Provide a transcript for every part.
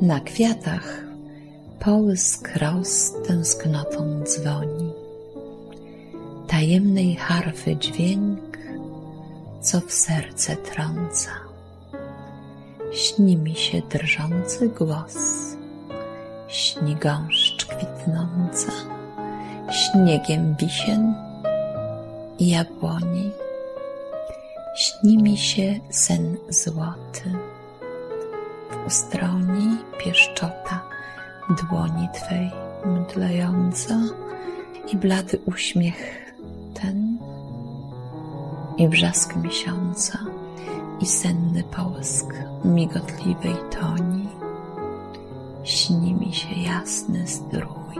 Na kwiatach połysk roz tęsknotą dzwoni. Tajemnej harfy dźwięk, co w serce trąca. Śni mi się drżący głos, śni gąszcz kwitnąca, śniegiem wisien i jabłoni. Śni mi się sen złoty, ustroni pieszczota dłoni Twej mdlejąca i blady uśmiech ten i brzask miesiąca i senny połysk migotliwej toni. Śni mi się jasny zdrój,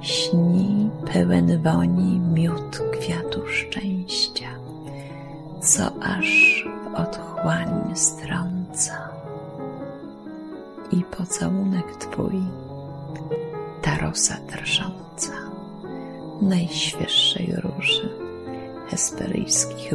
śni pełen woni miód kwiatu szczęścia, co aż w otchłań strąca. I pocałunek Twój, ta rosa drżąca, najświeższej róży hesperyjskich